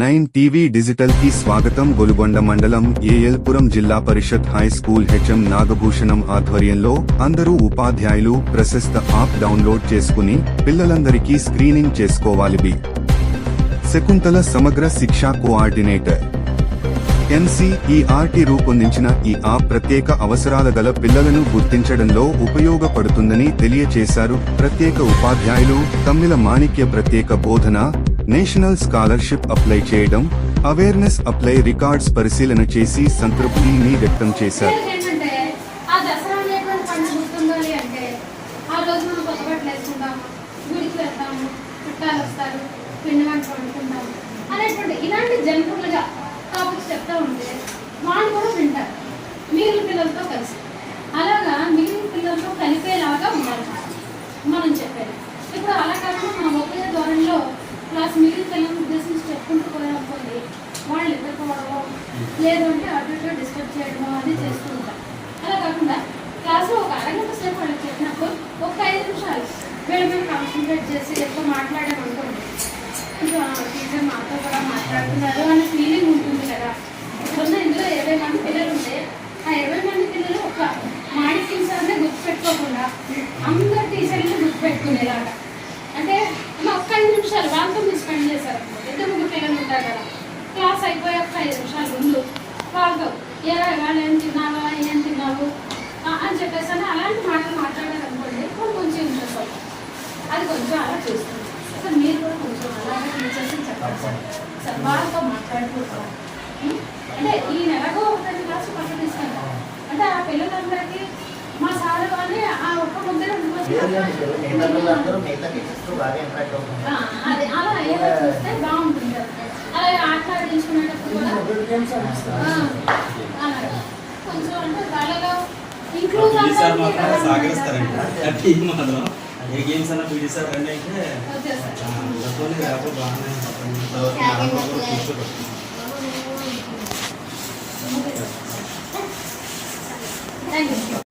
Nine TV డిజిటల్కి స్వాగతం గొలుగొండ మండలం ALPuram Zilla Parishad high school HM Nagabhushanam ఆధ్వర్యంలో అందరూ ఉపాధ్యాయులు ప్రశస్త యాప్ డౌన్లోడ్ చేసుకుని పిల్లలందరికీ స్క్రీనింగ్ చేసుకోవాలి బి. శకుంతల సమగ్ర శిక్షా కోఆర్డినేటర్. ఎన్సీఈఆర్టీ రూపొందించిన ఈ యాప్ ప్రత్యేక అవసరాల గల పిల్లలను గుర్తించడంలో ఉపయోగపడుతుందని తెలియచేశారు ప్రత్యేక ఉపాధ్యాయులు తమ్మిల మాణిక్య ప్రత్యేక బోధన నేషనల్ స్కాలర్షిప్ అప్లై చేయడం అవేర్నెస్ అప్లై రికార్డ్స్ పరిశీలన చేసి సంతృప్తిని వ్యక్తం చేశారు. ఇలాంటి జనరల్గా టాపిక్స్ చెప్తా ఉంటే వాళ్ళు కూడా వింటారు. మిగిలిన పిల్లలతో కలిసి అలాగా మిగిలిన పిల్లలతో కలిపేలాగా ఉండాలి మనం చెప్పేది ఇప్పుడు అలా కాకుండా మనం ఒకే ధోరణిలో క్లాస్ మిగిలిన పిల్లలను ఉద్దేశించి చెప్పుకుంటూ పోయామనుకోండి వాళ్ళు ఎదుర్కోవడమో లేదు అంటే అటు డిస్టర్బ్ చేయడమో అది చేస్తూ ఉంటాం. అలా కాకుండా క్లాస్లో ఒక అరగంట సేపు వాళ్ళకి చెప్పినప్పుడు ఒక ఐదు నిమిషాలు వీళ్ళ మీద కాన్సన్ట్రేట్ చేసి ఎక్కువ మాట్లాడామనుకోండి కొంచెం టీచర్ మాతో కూడా మాట్లాడుతున్నారు అనే ఫీలింగ్ ఉంటుంది కదా. ఇప్పుడున్న ఇందులో ఇరవై మంది పిల్లలు ఉంటే ఆ ఇరవై మంది పిల్లలు ఒక మాణిక్యం సార్నే గుర్తుపెట్టుకోకుండా అందరు టీచర్ని గుర్తుపెట్టుకునేలాగా. అంటే మా ఒక్క ఐదు నిమిషాలు వాళ్ళతో మీరు స్పెండ్ చేశారు. ఇద్దరు ముగ్గురు పిల్లలు ఉంటారు కదా. అయిపోయి ఒక ఐదు నిమిషాలు ముందు వాళ్ళతో ఏ వాళ్ళు ఏం తిన్నావా ఏం తిన్నావు? ఆ, అని చెప్పేసి అని అలాంటి మాటలు మాట్లాడారనుకోండి వాళ్ళు కొంచెం ఇంట్రెస్ట్ అవుతుంది అది కొంచెం అలా చూస్తుంది సార్ మీరు కూడా కొంచెం అలాగే టీచర్స్ చెప్పాలి సార్ సార్ వాళ్ళతో. ఉం? అంటే ఈ నెలగో ఒకటి క్లాసు పక్కన అంటే ఆ పిల్లలందరికీ మా సార్ వాళ్ళే ఆ ఒక్క ముద్ద అలా అయ్యేలా చూస్తే బాగుంటుంది. అలాగే ఆటలాడించుకునేటప్పుడు కూడా. కొంచెం అంటే వాళ్ళలో ఇంక్లూడ్ సహకరిస్తారండి మాత్రం ఏ గేమ్స్ అన్నా పీటీ సార్ రండి అయితే అందరితోనే రేపు బాగానే థ్యాంక్ యూ